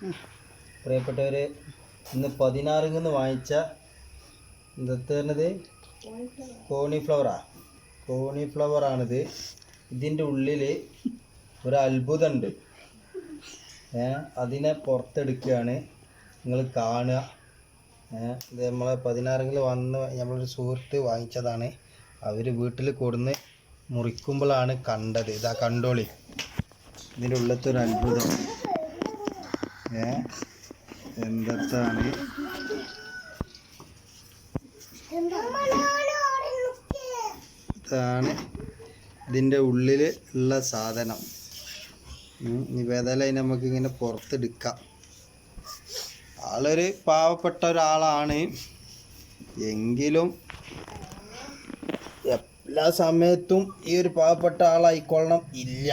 പ്രിയപ്പെട്ടവർ ഇന്ന് പതിനാറിൽ നിന്ന് വാങ്ങിച്ച പറഞ്ഞത് കോണിഫ്ലവറാ. കോണിഫ്ലവറാണിത്. ഇതിന്റെ ഉള്ളിൽ ഒരു അത്ഭുതമുണ്ട്. അതിനെ പുറത്തെടുക്കുകയാണ് നിങ്ങൾ കാണുക. ഇത് നമ്മളെ പതിനാറിൽ വന്ന് നമ്മളൊരു സുഹൃത്ത് വാങ്ങിച്ചതാണ്. അവർ വീട്ടിൽ കൊടുന്ന് മുറിക്കുമ്പോഴാണ് കണ്ടത്. ഇതാ കണ്ടോളി. ഇതിന്റെ ഉള്ളത്തെ ഒരു അത്ഭുതം. എന്താണ് ഇതാണ് ഇതിന്റെ ഉള്ളിൽ ഉള്ള സാധനം. ഇനി നമുക്ക് ഇങ്ങനെ പുറത്തെടുക്കാം. ആളൊരു പാവപ്പെട്ട ഒരാളാണ്. എങ്കിലും എല്ലാ സമയത്തും ഈ ഒരു പാവപ്പെട്ട ആളായിക്കൊള്ളണം ഇല്ല.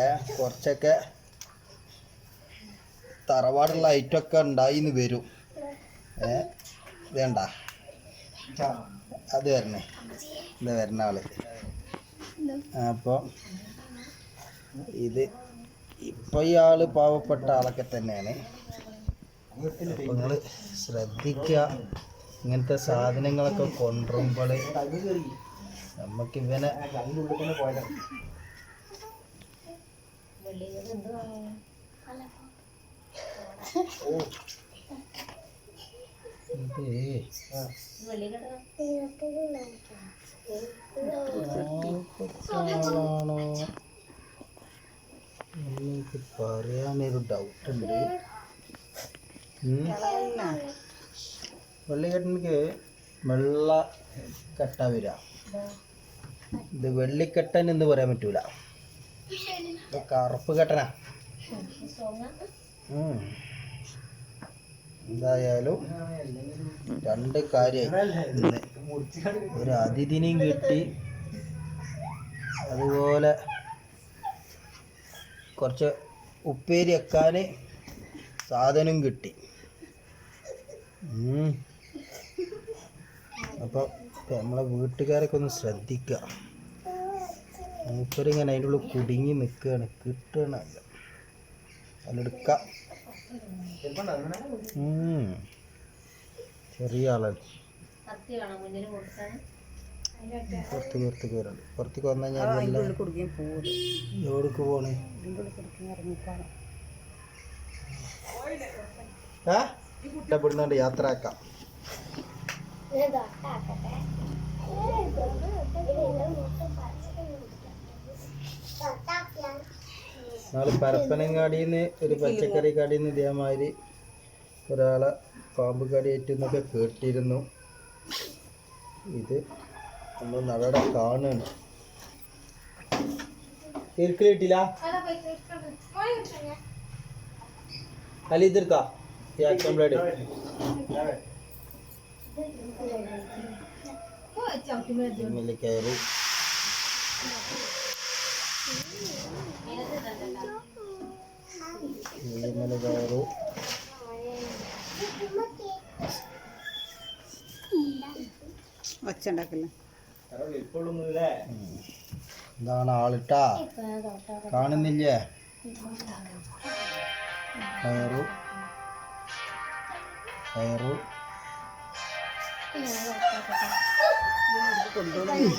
ഏ കുറച്ചൊക്കെ തറവാടുള്ള ഐറ്റമൊക്കെ ഉണ്ടായിന്ന് വരും. ഏ? വേണ്ട. അത് വരണേ. ഇത് വരുന്ന ആൾ അപ്പോൾ ഇത് ഇപ്പം ഈ ആൾ പാവപ്പെട്ട ആളൊക്കെ തന്നെയാണ്. നിങ്ങൾ ശ്രദ്ധിക്കുക ഇങ്ങനത്തെ സാധനങ്ങളൊക്കെ കൊണ്ടുവരുമ്പോൾ നമുക്ക് ഇവനെ ആളാണോ പറയാനൊരു ഡൗട്ട് ഉണ്ട് വെള്ളിക്കെട്ടനിക്ക് വെള്ള കെട്ട വരിക ഇത് വെള്ളിക്കെട്ടൻ എന്ന് പറയാൻ പറ്റൂല കറുപ്പ് കെട്ടനാ. എന്തായാലും രണ്ട് ഇന്ന് ഒരു അതിഥിനെയും കിട്ടി. അതുപോലെ കുറച്ച് ഉപ്പേരി വെക്കാൻ സാധനം കിട്ടി. അപ്പോൾ നമ്മളെ വീട്ടുകാരൊക്കെ ഒന്ന് ശ്രദ്ധിക്കുക മൂപ്പരിങ്ങനെ അതിന്റെ ഉള്ളിൽ കുടുങ്ങി നിൽക്കുകയാണ് കിട്ടണല്ല. അതെടുക്കാം. ഉം. ചെറിയ ആളാണ് പുറത്ത് പുറത്ത് കയറുണ്ട് പുറത്തേക്ക് വന്നു കഴിഞ്ഞാൽ എല്ലാം എവിടേക്ക് പോണേ? ഇഷ്ടപ്പെടുന്നോണ്ട് യാത്ര ആക്കാം നാളെ പരപ്പനങ്ങാടിയിൽ നിന്ന് ഒരു പച്ചക്കറി കടയിൽ നിന്ന് ഇതേമാതിരി ഒരാളെ പാമ്പ് കടിയേറ്റെന്നൊക്കെ കേട്ടിരുന്നു. ഇത് നമ്മൾ നടടെ കാണുകയാണ് കിട്ടില്ല അല്ല ബ്ലേഡ് ഇങ്ങനെ കയറു. ഇങ്ങനെ കയറു. എന്താണ് ആളിട്ടാ. കാണുന്നില്ലേ? കയറു. കയറു. കൊണ്ടുപോകും